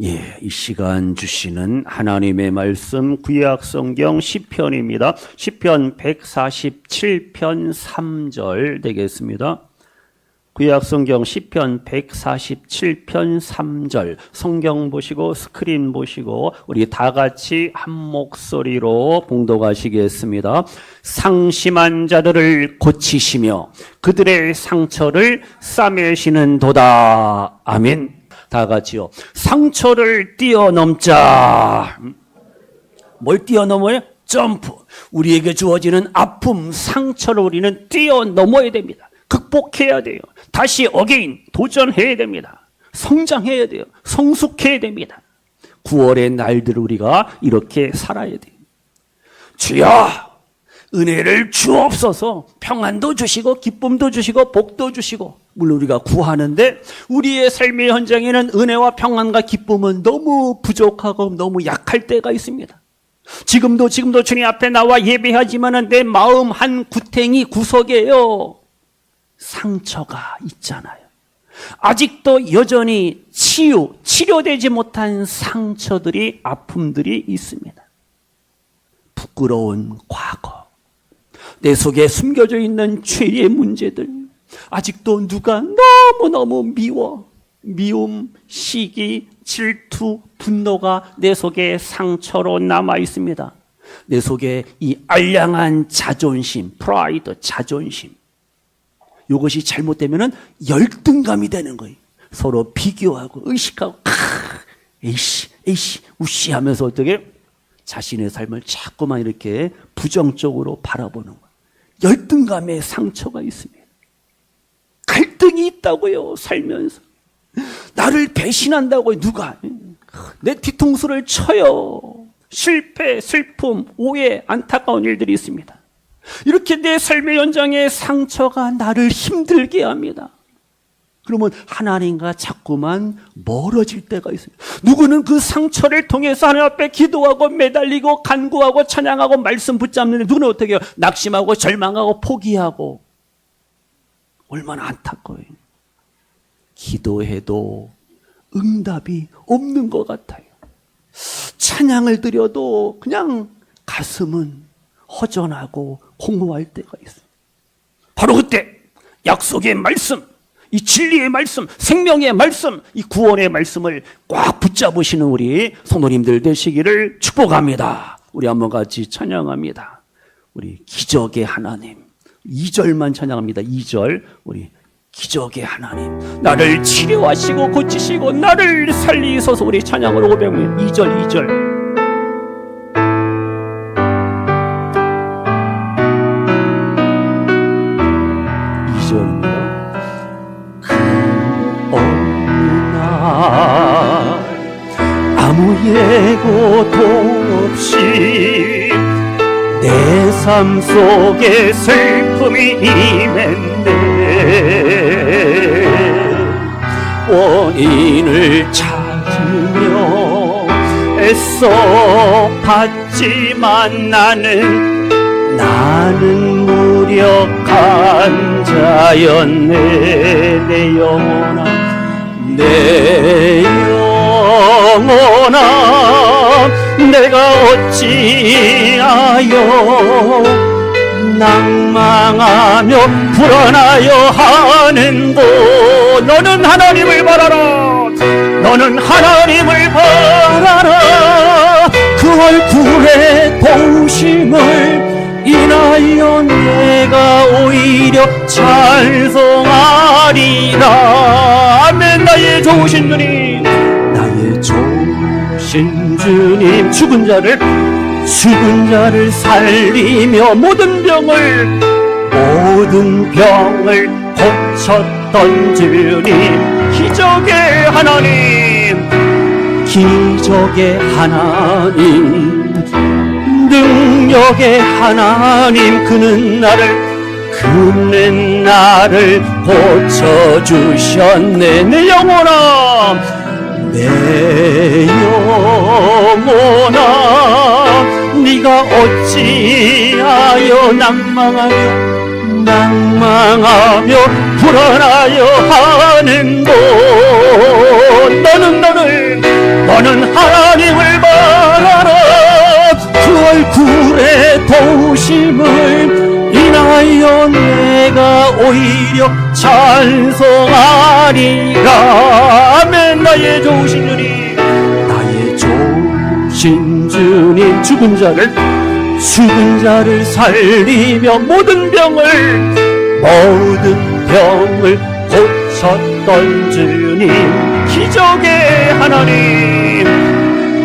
예, 이 시간 주시는 하나님의 말씀 구약 성경 시편입니다. 시편 147편 3절 되겠습니다. 구약 성경 시편 147편 3절 성경 보시고 스크린 보시고 우리 다 같이 한 목소리로 봉독하시겠습니다. 상심한 자들을 고치시며 그들의 상처를 싸매시는 도다. 아멘. 다 같이요. 상처를 뛰어넘자. 뭘 뛰어넘어요? 점프. 우리에게 주어지는 아픔, 상처를 우리는 뛰어넘어야 됩니다. 극복해야 돼요. 다시 어게인 도전해야 됩니다. 성장해야 돼요. 성숙해야 됩니다. 9월의 날들 우리가 이렇게 살아야 돼요. 주여! 은혜를 주옵소서 평안도 주시고 기쁨도 주시고 복도 주시고 물론 우리가 구하는데 우리의 삶의 현장에는 은혜와 평안과 기쁨은 너무 부족하고 너무 약할 때가 있습니다. 지금도 지금도 주님 앞에 나와 예배하지만은 내 마음 한 구탱이 구석에요. 상처가 있잖아요. 아직도 여전히 치유, 치료되지 못한 상처들이, 아픔들이 있습니다. 부끄러운 과거, 내 속에 숨겨져 있는 죄의 문제들, 아직도 누가 너무너무 미워, 미움, 시기, 질투, 분노가 내 속에 상처로 남아 있습니다. 내 속에 이 알량한 자존심, 프라이드, 자존심. 이것이 잘못되면 열등감이 되는 거예요. 서로 비교하고 의식하고, 크, 에이씨, 에이씨, 우씨 하면서 어떻게 자신의 삶을 자꾸만 이렇게 부정적으로 바라보는 거예요. 열등감의 상처가 있습니다. 갈등이 있다고요, 살면서. 나를 배신한다고 누가 내 뒤통수를 쳐요. 실패, 슬픔, 오해, 안타까운 일들이 있습니다. 이렇게 내 삶의 연장에 상처가 나를 힘들게 합니다. 그러면 하나님과 자꾸만 멀어질 때가 있어요. 누구는 그 상처를 통해서 하나님 앞에 기도하고 매달리고 간구하고 찬양하고 말씀 붙잡는데 누구는 어떻게 해요? 낙심하고 절망하고 포기하고 얼마나 안타까워요. 기도해도 응답이 없는 것 같아요. 찬양을 드려도 그냥 가슴은 허전하고 공허할 때가 있어요. 바로 그때 약속의 말씀, 이 진리의 말씀, 생명의 말씀, 이 구원의 말씀을 꽉 붙잡으시는 우리 성도님들 되시기를 축복합니다. 우리 한번 같이 찬양합니다. 우리 기적의 하나님. 2절만 찬양합니다. 2절. 우리 기적의 하나님. 나를 치료하시고 고치시고 나를 살리소서 우리 찬양으로 500명. 2절, 2절. 그 아무 예고도 없이 내 삶 속에 슬픔이 임했네. 원인을 찾으며 애써 봤지만 나는 나는 무력한 자였네. 내 영혼아 내 영혼아 내가 어찌하여 낭망하며 불안하여 하는고? 너는 하나님을 바라라. 너는 하나님을 바라라. 그 얼굴에 도우심을 인하여 내가 오히려 찬송하리라. 아멘. 나의 좋으신 주님 신 주님 죽은 자를 죽은 자를 살리며 모든 병을 모든 병을 고쳤던 주님 기적의 하나님 기적의 하나님 능력의 하나님 그는 나를 그는 나를 고쳐주셨네. 내 영혼아 내 영혼아 네가 어찌하여 낭망하며 낭망하며 불안하여 하는고 너는 너를 나는 하나님을 바라라. 그 얼굴의 도심을 인하여 내가 오히려 찬송하리라. 아멘. 나의 좋으신 주님. 나의 좋으신 주님. 죽은 자를 죽은 자를 살리며 모든 병을 모든 병을 고쳤던 주님. 기적의 하나님.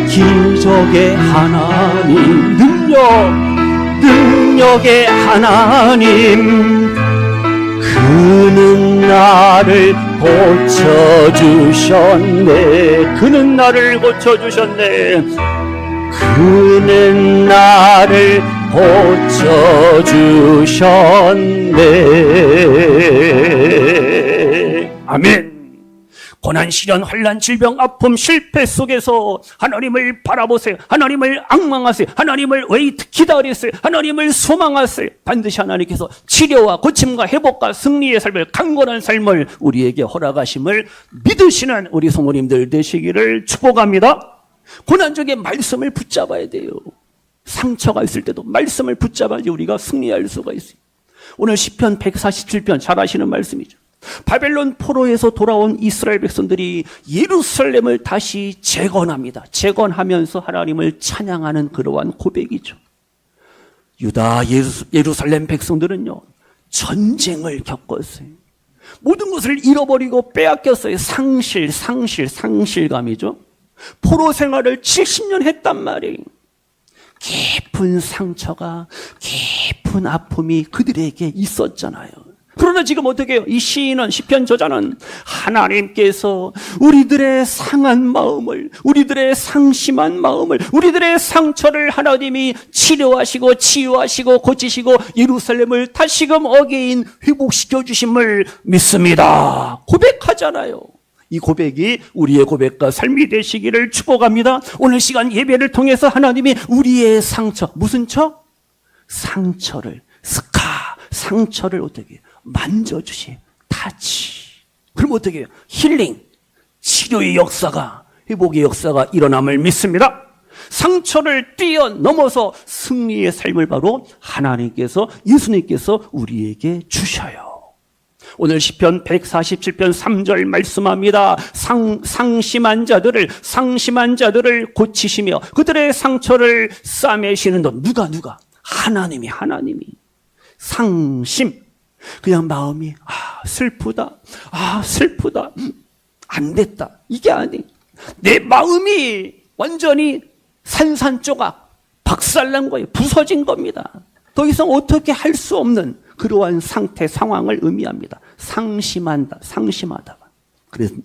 기적의 하나님. 능력 능력의 하나님 그는 나를 고쳐주셨네 그는 나를 고쳐주셨네 그는 나를 고쳐주셨네. 아멘. 고난, 시련, 환란, 질병, 아픔, 실패 속에서 하나님을 바라보세요. 하나님을 악망하세요. 하나님을 웨이트 기다리세요. 하나님을 소망하세요. 반드시 하나님께서 치료와 고침과 회복과 승리의 삶을 강건한 삶을 우리에게 허락하심을 믿으시는 우리 성모님들 되시기를 축복합니다. 고난 중에 말씀을 붙잡아야 돼요. 상처가 있을 때도 말씀을 붙잡아야지 우리가 승리할 수가 있어요. 오늘 시편 147편 잘 아시는 말씀이죠. 바벨론 포로에서 돌아온 이스라엘 백성들이 예루살렘을 다시 재건합니다. 재건하면서 하나님을 찬양하는 그러한 고백이죠. 유다 예루살렘 백성들은요. 전쟁을 겪었어요. 모든 것을 잃어버리고 빼앗겼어요. 상실, 상실, 상실감이죠. 포로 생활을 70년 했단 말이에요. 깊은 상처가, 깊은 아픔이 그들에게 있었잖아요. 그러나 지금 어떻게 해요? 이 시인은, 시편 저자는 하나님께서 우리들의 상한 마음을, 우리들의 상심한 마음을, 우리들의 상처를 하나님이 치료하시고 치유하시고 고치시고 예루살렘을 다시금 어게인 회복시켜 주심을 믿습니다. 고백하잖아요. 이 고백이 우리의 고백과 삶이 되시기를 축복합니다. 오늘 시간 예배를 통해서 하나님이 우리의 상처, 무슨 처? 상처를, 스카, 상처를 어떻게 만져주시, 타치. 그럼 어떻게 해요? 힐링, 치료의 역사가, 회복의 역사가 일어남을 믿습니다. 상처를 뛰어넘어서 승리의 삶을 바로 하나님께서, 예수님께서 우리에게 주셔요. 오늘 시편 147편 3절 말씀합니다. 상, 상심한 자들을 상심한 자들을 고치시며 그들의 상처를 싸매시는 don 누가 누가 하나님이 하나님이 상심 그냥 마음이 아 슬프다. 아 슬프다. 음, 안 됐다. 이게 아니. 내 마음이 완전히 산산조각 박살난 거예요. 부서진 겁니다. 더 이상 어떻게 할 수 없는 그러한 상태, 상황을 의미합니다. 상심한다, 상심하다.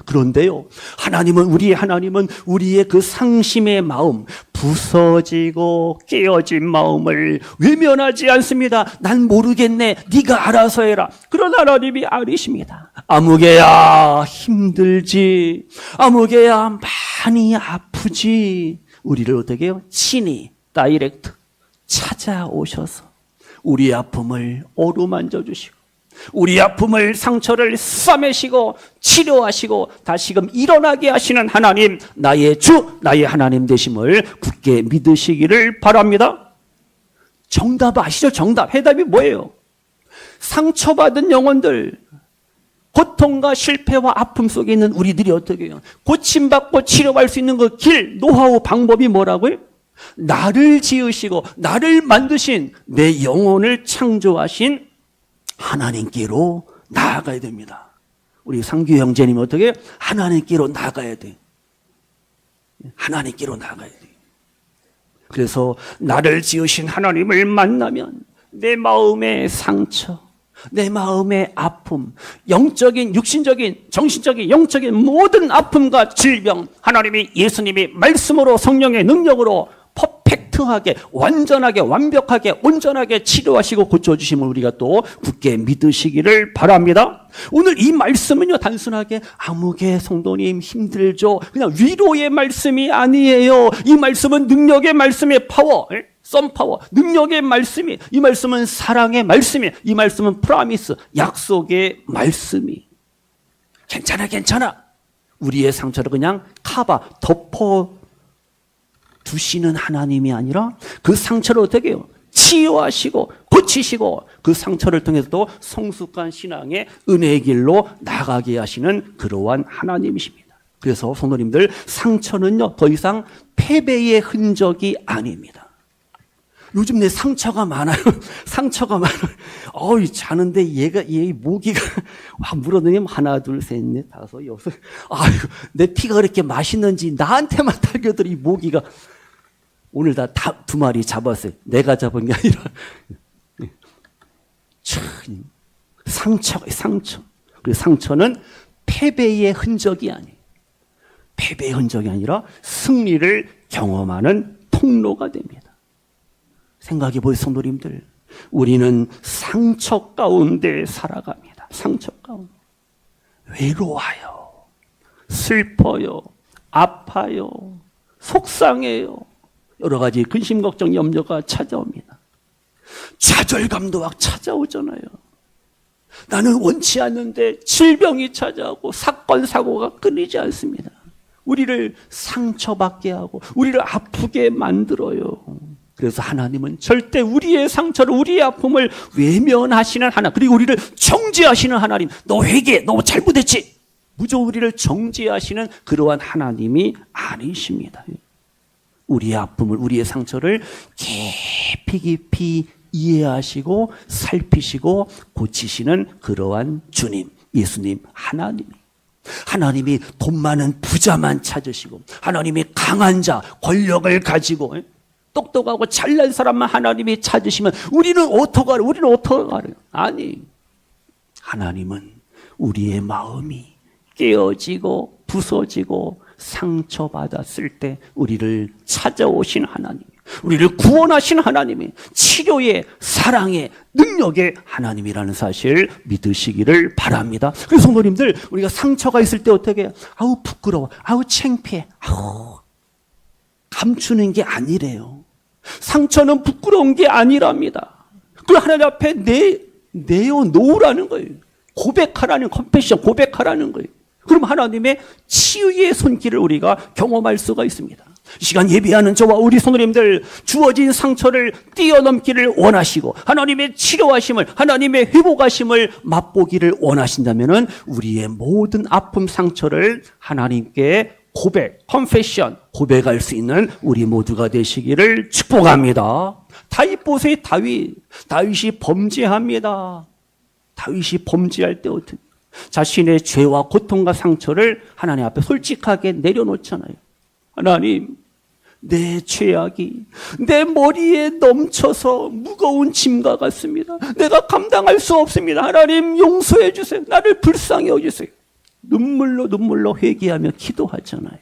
그런데요, 하나님은, 우리의 하나님은 우리의 그 상심의 마음, 부서지고 깨어진 마음을 외면하지 않습니다. 난 모르겠네. 네가 알아서 해라. 그런 하나님이 아니십니다. 아무개야 힘들지. 아무개야 많이 아프지. 우리를 어떻게 해요? 친히, 다이렉트 찾아오셔서 우리 아픔을 어루만져 주시고 우리 아픔을 상처를 싸매시고 치료하시고 다시금 일어나게 하시는 하나님 나의 주 나의 하나님 되심을 굳게 믿으시기를 바랍니다. 정답 아시죠? 정답. 해답이 뭐예요? 상처받은 영혼들 고통과 실패와 아픔 속에 있는 우리들이 어떻게 해요? 고침받고 치료할 수 있는 그 길, 노하우, 방법이 뭐라고요? 나를 지으시고 나를 만드신 내 영혼을 창조하신 하나님께로 나아가야 됩니다. 우리 상규 형제님 어떻게 하나님께로 나가야 돼. 하나님께로 나가야 돼. 그래서 나를 지으신 하나님을 만나면 내 마음의 상처, 내 마음의 아픔, 영적인, 육신적인, 정신적인, 영적인 모든 아픔과 질병, 하나님이 예수님이 말씀으로 성령의 능력으로 퍼펙트하게 완전하게 완벽하게 온전하게 치료하시고 고쳐주심을 우리가 또 굳게 믿으시기를 바랍니다. 오늘 이 말씀은요 단순하게 아무개 성도님 힘들죠 그냥 위로의 말씀이 아니에요. 이 말씀은 능력의 말씀의 파워. 썸파워 능력의 말씀이 이 말씀은 사랑의 말씀이 이 말씀은 프라미스 약속의 말씀이 괜찮아 괜찮아 우리의 상처를 그냥 카바 덮어 두시는 하나님이 아니라 그 상처를 어떻게 해요? 치유하시고 고치시고 그 상처를 통해서도 성숙한 신앙의 은혜의 길로 나가게 하시는 그러한 하나님이십니다. 그래서 성도님들 상처는요 더 이상 패배의 흔적이 아닙니다. 요즘 내 상처가 많아요. 상처가 많아요. 어이, 자는데 얘가, 얘 모기가 와, 물어더니 하나, 둘, 셋, 넷, 다섯, 여섯. 아유, 내 피가 그렇게 맛있는지 나한테만 달겨들이 모기가 오늘 다 두 마리 잡았어요. 내가 잡은 게 아니라. 참, 상처, 상처. 그 상처는 패배의 흔적이 아니에요. 패배의 흔적이 아니라 승리를 경험하는 통로가 됩니다. 생각해 보세요, 성도님들. 우리는 상처 가운데 살아갑니다. 상처 가운데. 외로워요. 슬퍼요. 아파요. 속상해요. 여러 가지 근심, 걱정, 염려가 찾아옵니다. 좌절감도 막 찾아오잖아요. 나는 원치 않는데 질병이 찾아오고 사건, 사고가 끊이지 않습니다. 우리를 상처받게 하고, 우리를 아프게 만들어요. 그래서 하나님은 절대 우리의 상처를, 우리의 아픔을 외면하시는 하나, 그리고 우리를 정죄하시는 하나님, 너 회개, 너 잘못했지? 무조건 우리를 정죄하시는 그러한 하나님이 아니십니다. 우리의 아픔을, 우리의 상처를 깊이 깊이 이해하시고 살피시고 고치시는 그러한 주님, 예수님, 하나님. 하나님이 돈 많은 부자만 찾으시고, 하나님이 강한 자, 권력을 가지고, 똑똑하고 잘난 사람만 하나님이 찾으시면 우리는 어떡하래? 우리는 어떡하래? 아니, 하나님은 우리의 마음이 깨어지고 부서지고 상처받았을 때 우리를 찾아오신 하나님, 우리를 구원하신 하나님이 치료의 사랑의 능력의 하나님이라는 사실 믿으시기를 바랍니다. 그래서 성도님들 우리가 상처가 있을 때 어떻게 해요? 아우 부끄러워, 아우 창피해, 아우 감추는 게 아니래요. 상처는 부끄러운 게 아니랍니다. 그 하나님 앞에 내, 내어 놓으라는 거예요. 고백하라는, 컴패션, 고백하라는 거예요. 그럼 하나님의 치유의 손길을 우리가 경험할 수가 있습니다. 이 시간 예비하는 저와 우리 성도님들 주어진 상처를 뛰어넘기를 원하시고 하나님의 치료하심을 하나님의 회복하심을 맛보기를 원하신다면 우리의 모든 아픔 상처를 하나님께 고백, 컨페션, 고백할 수 있는 우리 모두가 되시기를 축복합니다. 다윗 보세요, 다윗. 다윗이 범죄합니다. 다윗이 범죄할 때 어떻게 자신의 죄와 고통과 상처를 하나님 앞에 솔직하게 내려놓잖아요. 하나님, 내 죄악이 내 머리에 넘쳐서 무거운 짐과 같습니다. 내가 감당할 수 없습니다. 하나님 용서해 주세요. 나를 불쌍히 여주세요. 눈물로 눈물로 회개하며 기도하잖아요.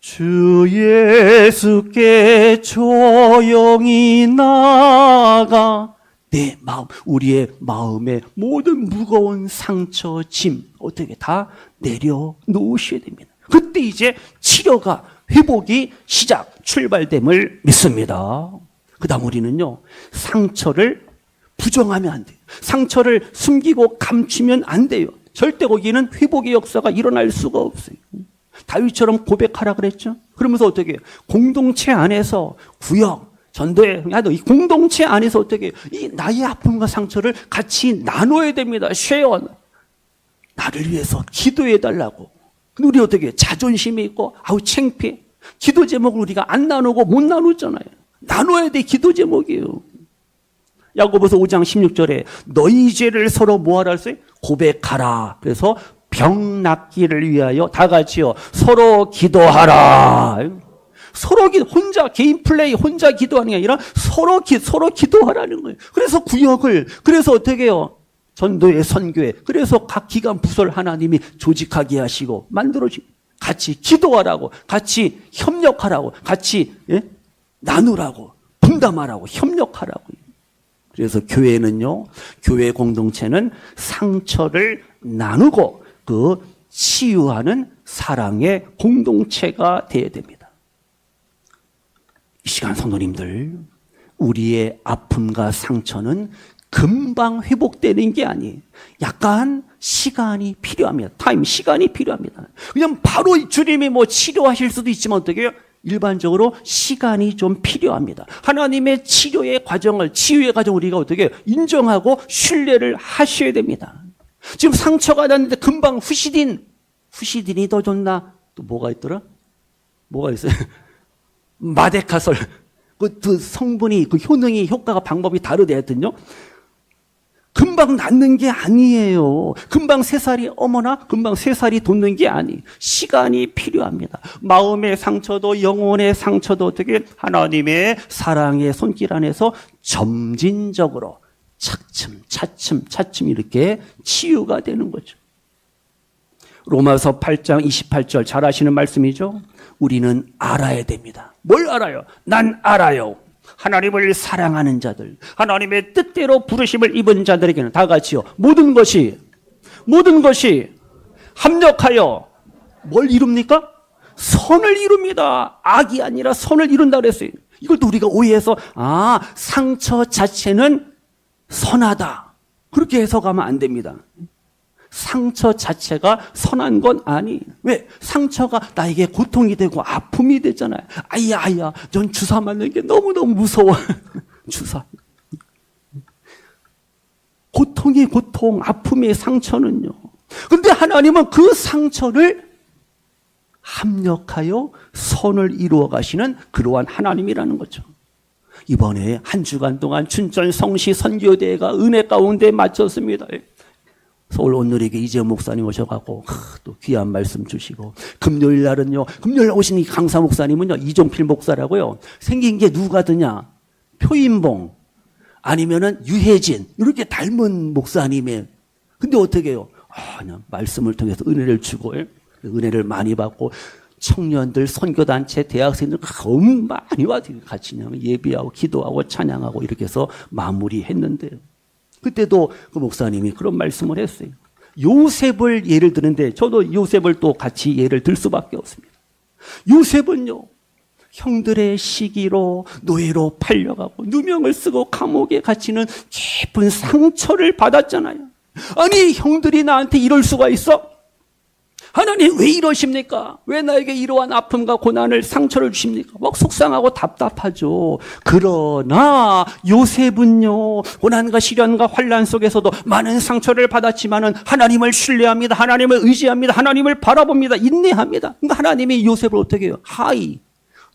주 예수께 조용히 나가 내 마음, 우리의 마음의 모든 무거운 상처, 짐, 어떻게 다 내려놓으셔야 됩니다. 그때 이제 치료가, 회복이 시작, 출발됨을 믿습니다. 그 다음 우리는요, 상처를 부정하면 안 돼요. 상처를 숨기고 감추면 안 돼요. 절대 거기는 회복의 역사가 일어날 수가 없어요. 다윗처럼 고백하라 그랬죠. 그러면서 어떻게? 공동체 안에서 구역, 전도회, 이 공동체 안에서 어떻게? 이 나의 아픔과 상처를 같이 나눠야 됩니다. 쉐어. 나를 위해서 기도해 달라고. 근데 우리 어떻게? 자존심이 있고 아우 창피해. 기도 제목을 우리가 안 나누고 못 나누잖아요. 나눠야 돼 기도 제목이에요. 야고보서 5장 16절에 너희 죄를 서로 뭐하라 했어요? 고백하라. 그래서 병 낫기를 위하여 다 같이요. 서로 기도하라. 서로 기 혼자 개인 플레이 혼자 기도하는 게 아니라 서로 기 서로 기도하라는 거예요. 그래서 구역을 그래서 어떻게 해요? 전도의 선교회 그래서 각 기관 부설 하나님이 조직하게 하시고 만들어 주 같이 기도하라고 같이 협력하라고 같이 예? 나누라고 분담하라고 협력하라고 그래서 교회는요, 교회 공동체는 상처를 나누고 그 치유하는 사랑의 공동체가 되어야 됩니다. 이 시간 성도님들, 우리의 아픔과 상처는 금방 회복되는 게 아니에요. 약간 시간이 필요합니다. 타임, 시간이 필요합니다. 그냥 바로 주님이 뭐 치료하실 수도 있지만 어떻게 해요? 일반적으로 시간이 좀 필요합니다. 하나님의 치료의 과정을, 치유의 과정을 우리가 어떻게 인정하고 신뢰를 하셔야 됩니다. 지금 상처가 났는데 금방 후시딘, 후시딘이 더 좋나? 또 뭐가 있더라? 뭐가 있어요? 마데카솔. 그, 그 성분이, 그 효능이, 효과가 방법이 다르대거든요. 금방 낫는 게 아니에요. 금방 세 살이 어머나 금방 세 살이 돋는 게 아니. 시간이 필요합니다. 마음의 상처도 영혼의 상처도 어떻게 하나님의 사랑의 손길 안에서 점진적으로 차츰 차츰 차츰 이렇게 치유가 되는 거죠. 로마서 8장 28절 잘 아시는 말씀이죠. 우리는 알아야 됩니다. 뭘 알아요? 난 알아요. 하나님을 사랑하는 자들, 하나님의 뜻대로 부르심을 입은 자들에게는 다 같이요. 모든 것이, 모든 것이 합력하여 뭘 이룹니까? 선을 이룹니다. 악이 아니라 선을 이룬다 그랬어요. 이걸 또 우리가 오해해서, 아, 상처 자체는 선하다. 그렇게 해석하면 안 됩니다. 상처 자체가 선한 건 아니. 왜? 상처가 나에게 고통이 되고 아픔이 되잖아요. 아야, 아야, 전 주사 맞는 게 너무너무 무서워. 주사. 고통이 고통, 아픔의 상처는요. 근데 하나님은 그 상처를 합력하여 선을 이루어 가시는 그러한 하나님이라는 거죠. 이번에 한 주간 동안 춘천 성시 선교대회가 은혜 가운데 마쳤습니다. 서울 온누리교 이재호 목사님 오셔가고 또 귀한 말씀 주시고. 금요일 날은요 금요일 오신 이 강사 목사님은요 이종필 목사라고요. 생긴 게 누가 드냐? 표인봉. 아니면은 유해진. 이렇게 닮은 목사님의. 근데 어떻게 해요? 아, 그냥 말씀을 통해서 은혜를 주고 예? 은혜를 많이 받고 청년들 선교단체 대학생들 너무 많이 와 같이 그냥 예비하고 기도하고 찬양하고 이렇게 해서 마무리했는데요. 그때도 그 목사님이 그런 말씀을 했어요. 요셉을 예를 드는데 저도 요셉을 또 같이 예를 들 수밖에 없습니다. 요셉은요, 형들의 시기로 노예로 팔려가고 누명을 쓰고 감옥에 갇히는 깊은 상처를 받았잖아요. 아니, 형들이 나한테 이럴 수가 있어? 하나님 왜 이러십니까? 왜 나에게 이러한 아픔과 고난을 상처를 주십니까? 막 속상하고 답답하죠. 그러나 요셉은요 고난과 시련과 환란 속에서도 많은 상처를 받았지만은 하나님을 신뢰합니다. 하나님을 의지합니다. 하나님을 바라봅니다. 인내합니다. 그러니까 하나님이 요셉을 어떻게 해요? 하이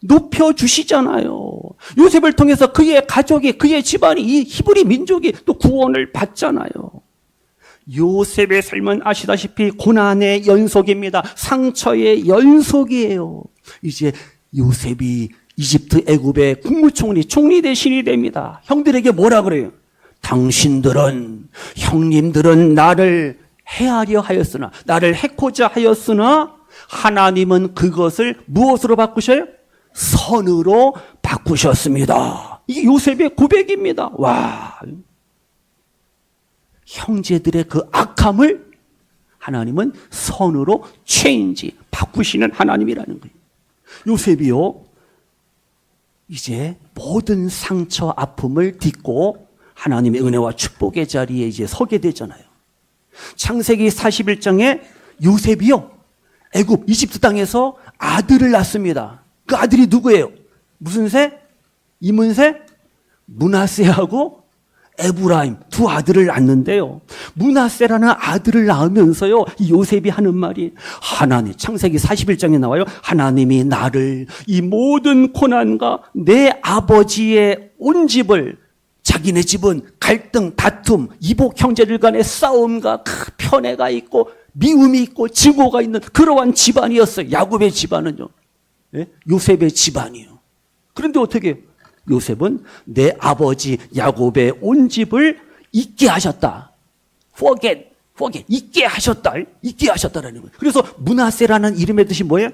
높여 주시잖아요. 요셉을 통해서 그의 가족이 그의 집안이 이 히브리 민족이 또 구원을 받잖아요. 요셉의 삶은 아시다시피 고난의 연속입니다. 상처의 연속이에요. 이제 요셉이 이집트 애굽의 국무총리, 총리 대신이 됩니다. 형들에게 뭐라 그래요? 당신들은, 형님들은 나를 해하려 하였으나, 나를 해코자 하였으나, 하나님은 그것을 무엇으로 바꾸셔요? 선으로 바꾸셨습니다. 이게 요셉의 고백입니다. 와. 형제들의 그 악함을 하나님은 선으로 체인지 바꾸시는 하나님이라는 거예요. 요셉이요. 이제 모든 상처 아픔을 딛고 하나님의 은혜와 축복의 자리에 이제 서게 되잖아요. 창세기 41장에 요셉이요. 애굽 이집트 땅에서 아들을 낳습니다. 그 아들이 누구예요? 무슨 새? 이문새? 문하세하고 에브라임 두 아들을 낳는데요. 문하세라는 아들을 낳으면서요. 이 요셉이 하는 말이 하나님 창세기 41장에 나와요. 하나님이 나를 이 모든 고난과 내 아버지의 온 집을 자기네 집은 갈등, 다툼, 이복 형제들 간의 싸움과 그 편애가 있고 미움이 있고 증오가 있는 그러한 집안이었어요. 야곱의 집안은요. 예? 요셉의 집안이요. 그런데 어떻게 해 요? 요셉은 내 아버지 야곱의 온 집을 잊게 하셨다. forget, forget, 잊게 하셨다. 잊게 하셨다라는 거예요. 그래서 문하세라는 이름의 뜻이 뭐예요?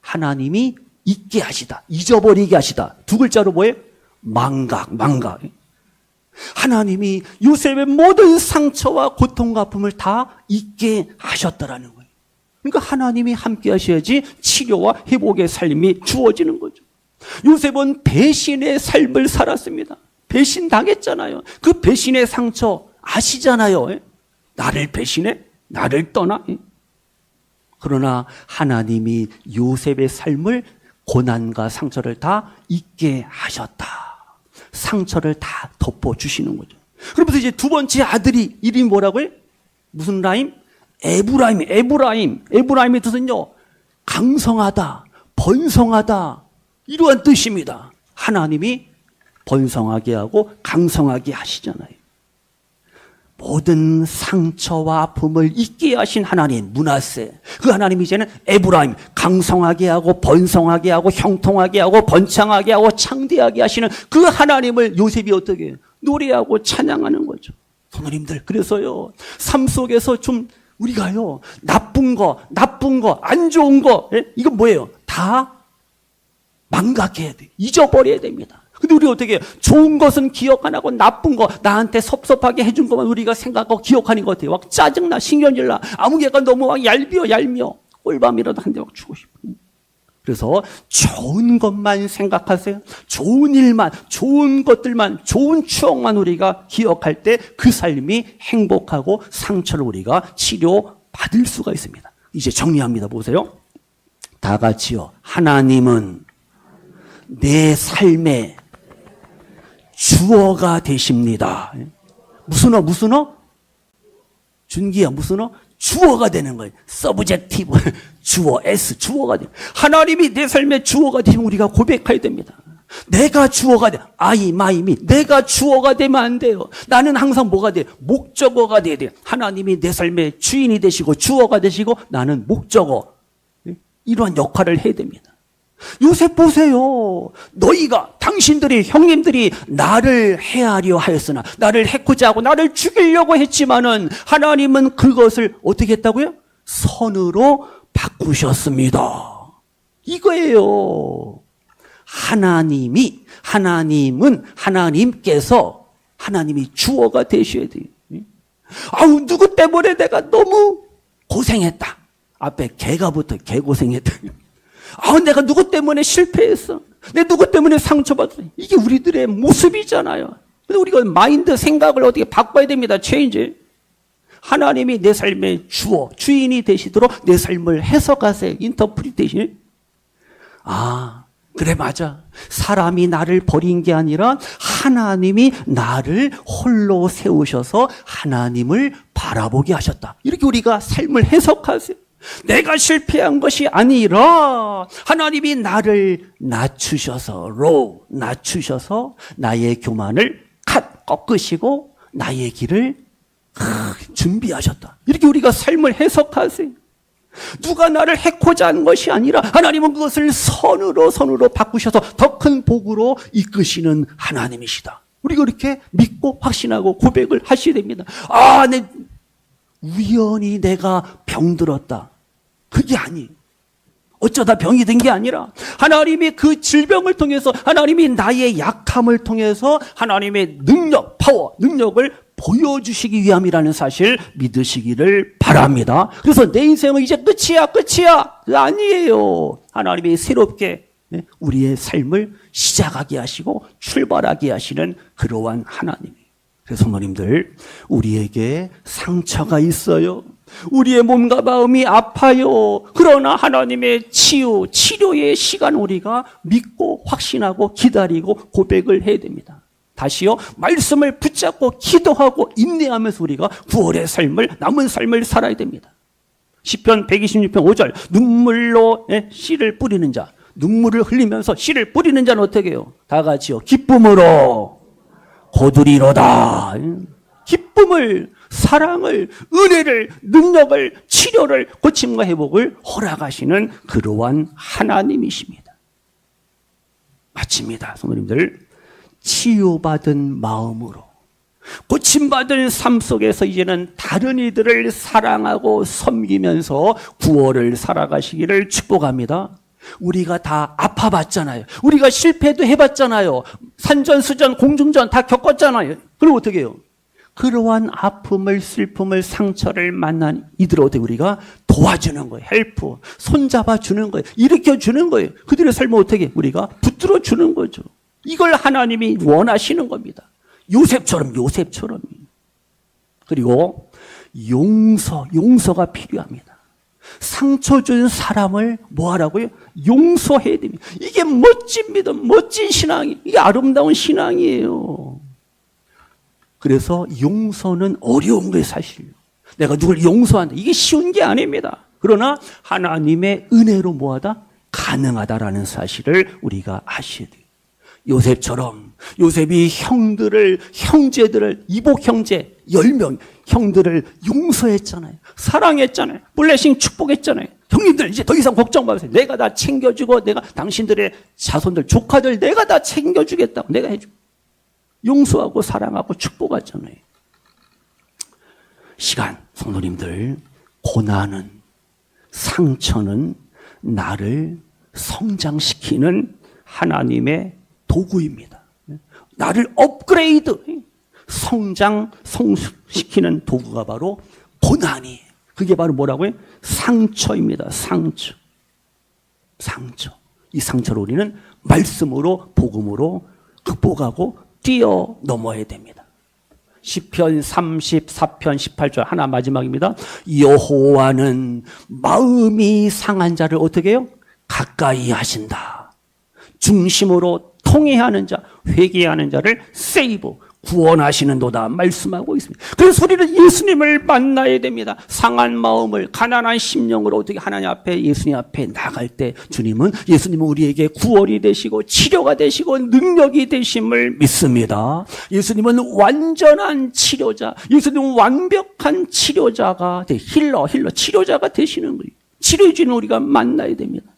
하나님이 잊게 하시다. 잊어버리게 하시다. 두 글자로 뭐예요? 망각, 망각. 하나님이 요셉의 모든 상처와 고통과 아픔을 다 잊게 하셨다라는 거예요. 그러니까 하나님이 함께 하셔야지 치료와 회복의 삶이 주어지는 거죠. 요셉은 배신의 삶을 살았습니다. 배신 당했잖아요. 그 배신의 상처 아시잖아요. 나를 배신해? 나를 떠나? 그러나 하나님이 요셉의 삶을 고난과 상처를 다 잊게 하셨다. 상처를 다 덮어주시는 거죠. 그러면서 이제 두 번째 아들이 이름이 뭐라고요? 무슨 라임? 에브라임, 에브라임. 에브라임의 뜻은요, 강성하다, 번성하다. 이러한 뜻입니다. 하나님이 번성하게 하고 강성하게 하시잖아요. 모든 상처와 아픔을 잊게 하신 하나님, 문하세. 그 하나님이 이제는 에브라임, 강성하게 하고 번성하게 하고 형통하게 하고 번창하게 하고 창대하게 하시는 그 하나님을 요셉이 어떻게? 노래하고 찬양하는 거죠. 성도님들, 그래서요, 삶 속에서 좀 우리가요, 나쁜 거, 나쁜 거, 안 좋은 거, 예? 이건 뭐예요? 다 망각해야 돼. 잊어버려야 됩니다. 근데 우리 어떻게 해요? 좋은 것은 기억 안 하고 나쁜 거 나한테 섭섭하게 해준 것만 우리가 생각하고 기억하는 것 같아요. 막 짜증나, 신경질 나. 아무 개가 너무 막 얄미워, 얄미워. 꿀밤이라도 한 대 막 주고 싶어. 그래서 좋은 것만 생각하세요. 좋은 일만, 좋은 것들만, 좋은 추억만 우리가 기억할 때 그 삶이 행복하고 상처를 우리가 치료받을 수가 있습니다. 이제 정리합니다. 보세요. 다 같이요. 하나님은 내 삶의 주어가 되십니다. 무슨 어, 무슨 어? 준기야, 무슨 어? 주어가 되는 거예요. 서브젝티브. 주어, S, 주어가 돼. 하나님이 내 삶의 주어가 되면 우리가 고백해야 됩니다. 내가 주어가 돼. 아이, 마이, 미. 내가 주어가 되면 안 돼요. 나는 항상 뭐가 돼? 목적어가 돼야 돼. 하나님이 내 삶의 주인이 되시고 주어가 되시고 나는 목적어. 이러한 역할을 해야 됩니다. 요셉 보세요. 너희가 당신들이 형님들이 나를 해하려 하였으나 나를 해코자 하고 나를 죽이려고 했지만은 하나님은 그것을 어떻게 했다고요? 선으로 바꾸셨습니다. 이거예요. 하나님이 하나님은 하나님께서 하나님이 주어가 되셔야 돼요. 아우 누구 때문에 내가 너무 고생했다. 앞에 개가 붙어 개 고생했다. 아, 내가 누구 때문에 실패했어. 내 누구 때문에 상처받았어. 이게 우리들의 모습이잖아요. 근데 우리가 마인드 생각을 어떻게 바꿔야 됩니다. 체인지. 하나님이 내 삶의 주어, 주인이 되시도록 내 삶을 해석하세요. 인터프리테이션. 아, 그래, 맞아. 사람이 나를 버린 게 아니라 하나님이 나를 홀로 세우셔서 하나님을 바라보게 하셨다. 이렇게 우리가 삶을 해석하세요. 내가 실패한 것이 아니라 하나님이 나를 낮추셔서 로 낮추셔서 나의 교만을 컷 꺾으시고 나의 길을 준비하셨다. 이렇게 우리가 삶을 해석하세요. 누가 나를 해코자 한 것이 아니라 하나님은 그것을 선으로 선으로 바꾸셔서 더 큰 복으로 이끄시는 하나님이시다. 우리가 그렇게 믿고 확신하고 고백을 하셔야 됩니다. 아, 내 우연히 내가 병들었다. 그게 아니에요. 어쩌다 병이 든 게 아니라 하나님이 그 질병을 통해서 하나님이 나의 약함을 통해서 하나님의 능력, 파워, 능력을 보여주시기 위함이라는 사실 믿으시기를 바랍니다. 그래서 내 인생은 이제 끝이야, 끝이야. 아니에요. 하나님이 새롭게 우리의 삶을 시작하게 하시고 출발하게 하시는 그러한 하나님. 그래서 성도님들, 우리에게 상처가 있어요. 우리의 몸과 마음이 아파요. 그러나 하나님의 치유, 치료의 시간 우리가 믿고 확신하고 기다리고 고백을 해야 됩니다. 다시요, 말씀을 붙잡고 기도하고 인내하면서 우리가 구원의 삶을, 남은 삶을 살아야 됩니다. 10편 126편 5절, 눈물로 예, 씨를 뿌리는 자, 눈물을 흘리면서 씨를 뿌리는 자는 어떻게 해요? 다 같이요, 기쁨으로 거두리로다. 기쁨을, 사랑을, 은혜를, 능력을, 치료를, 고침과 회복을 허락하시는 그러한 하나님이십니다. 마칩니다, 성도님들. 치유받은 마음으로 고침받은 삶 속에서 이제는 다른 이들을 사랑하고 섬기면서 구원을 살아가시기를 축복합니다. 우리가 다 아파봤잖아요. 우리가 실패도 해봤잖아요. 산전수전, 공중전 다 겪었잖아요. 그럼 어떻게 해요? 그러한 아픔을, 슬픔을, 상처를 만난 어떻게 우리가 도와주는 거예요. 헬프. 손잡아 주는 거예요. 일으켜 주는 거예요. 그들의 삶을 어떻게 우리가 붙들어 주는 거죠. 이걸 하나님이 원하시는 겁니다. 요셉처럼, 요셉처럼. 그리고 용서, 용서가 필요합니다. 상처 준 사람을 뭐 하라고요? 용서해야 됩니다. 이게 믿음, 멋진 신앙이, 이게 아름다운 신앙이에요. 그래서 용서는 어려운 거예요, 사실. 내가 누굴 용서한다. 이게 쉬운 게 아닙니다. 그러나 하나님의 은혜로 뭐하다? 가능하다라는 사실을 우리가 아셔야 돼요. 요셉처럼 요셉이 형들을 형제들을 이복 형제 10명 형들을 용서했잖아요. 사랑했잖아요. 블레싱 축복했잖아요. 형님들 이제 더 이상 걱정 마세요. 내가 다 챙겨주고 내가 당신들의 자손들 조카들 내가 다 챙겨주겠다고 내가 해줘. 용서하고 사랑하고 축복하잖아요. 시간 성도님들 고난은 상처는 나를 성장시키는 하나님의 도구입니다. 나를 업그레이드, 성장, 성숙시키는 도구가 바로 고난이에요. 그게 바로 뭐라고요? 상처입니다. 상처. 상처. 이 상처를 우리는 말씀으로, 복음으로 극복하고 뛰어넘어야 됩니다. 시편 34편 18절 하나 마지막입니다. 여호와는 마음이 상한 자를 어떻게 해요? 가까이 하신다. 중심으로 통해하는 자, 회개하는 자를 세이브, 구원하시는도다 말씀하고 있습니다. 그래서 우리는 예수님을 만나야 됩니다. 상한 마음을 가난한 심령으로 어떻게 하나님 앞에 예수님 앞에 나갈 때 주님은 예수님은 우리에게 구원이 되시고 치료가 되시고 능력이 되심을 믿습니다. 예수님은 완전한 치료자, 예수님은 완벽한 치료자가 돼 힐러, 힐러 치료자가 되시는 거예요. 치료해 주는 우리가 만나야 됩니다.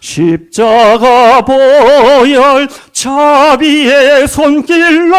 십자가 보혈 자비의 손길로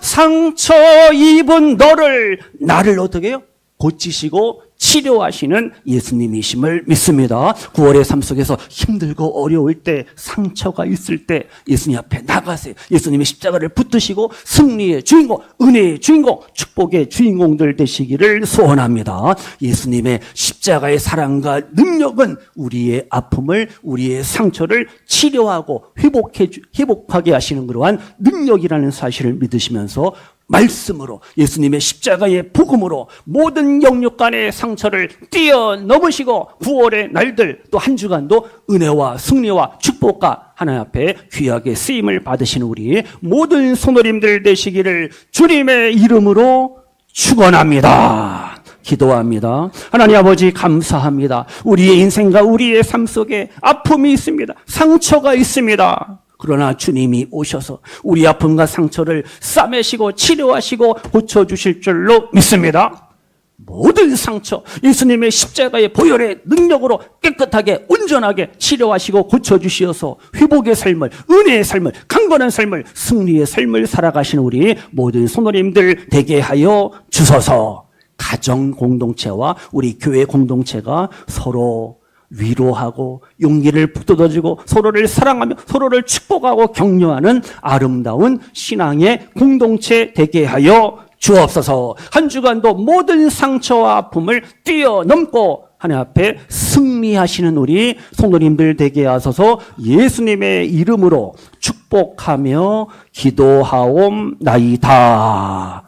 상처 입은 너를 나를 어떻게 해요? 고치시고 치료하시는 예수님이심을 믿습니다. 9월의 삶 속에서 힘들고 어려울 때, 상처가 있을 때 예수님 앞에 나가세요. 예수님의 십자가를 붙드시고 승리의 주인공, 은혜의 주인공, 축복의 주인공들 되시기를 소원합니다. 예수님의 십자가의 사랑과 능력은 우리의 아픔을, 우리의 상처를 치료하고 회복해, 회복하게 하시는 그러한 능력이라는 사실을 믿으시면서 말씀으로 예수님의 십자가의 복음으로 모든 영육 간의 상처를 뛰어넘으시고 9월의 날들 또 한 주간도 은혜와 승리와 축복과 하나님 앞에 귀하게 쓰임을 받으시는 우리 모든 소노림들 되시기를 주님의 이름으로 축원합니다. 기도합니다. 하나님 아버지 감사합니다. 우리의 인생과 우리의 삶 속에 아픔이 있습니다. 상처가 있습니다. 그러나 주님이 오셔서 우리 아픔과 상처를 싸매시고 치료하시고 고쳐주실 줄로 믿습니다. 모든 상처, 예수님의 십자가의 보혈의 능력으로 깨끗하게, 온전하게 치료하시고 고쳐주시어서 회복의 삶을, 은혜의 삶을, 강건한 삶을, 승리의 삶을 살아가시는 우리 모든 소노님들 되게 하여 주소서 가정 공동체와 우리 교회 공동체가 서로 위로하고 용기를 북돋아주고 서로를 사랑하며 서로를 축복하고 격려하는 아름다운 신앙의 공동체 되게 하여 주옵소서. 한 주간도 모든 상처와 아픔을 뛰어넘고 하나님 앞에 승리하시는 우리 성도님들 되게 하소서 예수님의 이름으로 축복하며 기도하옵나이다.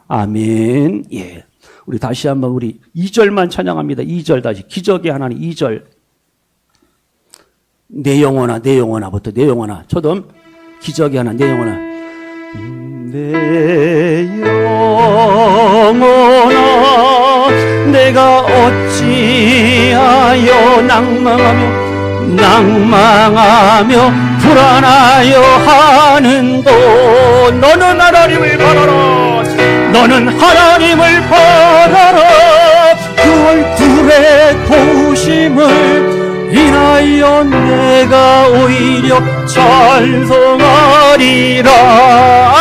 아멘. 예. 우리 다시 한번 우리 2절만 찬양합니다. 2절 다시. 기적의 하나님 2절. 내 영혼아, 내 영혼아부터 내 영혼아. 초점 기적이 하나, 내 영혼아. 내 영혼아, 내가 어찌하여 낭망하며 낭망하며 불안하여 하는도 너는 하나님을 바라라 너는 하나님을 바라라 그 얼굴의 도우심을 인하여 내가 오히려 찬송하리라.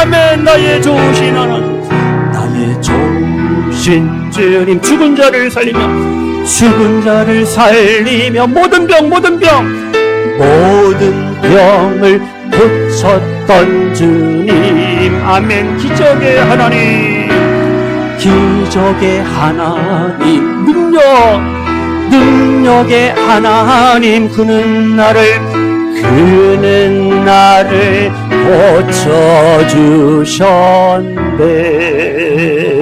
아멘. 나의 좋으신 하나님 나의 좋으신. 주님 죽은 자를 살리며 죽은 자를 살리며 모든 병 모든 병 모든 병을 고쳤던 주님. 아멘. 기적의 하나님. 기적의 하나님. 능력 능력의 하나님 그는 나를 그는 나를 고쳐주셨네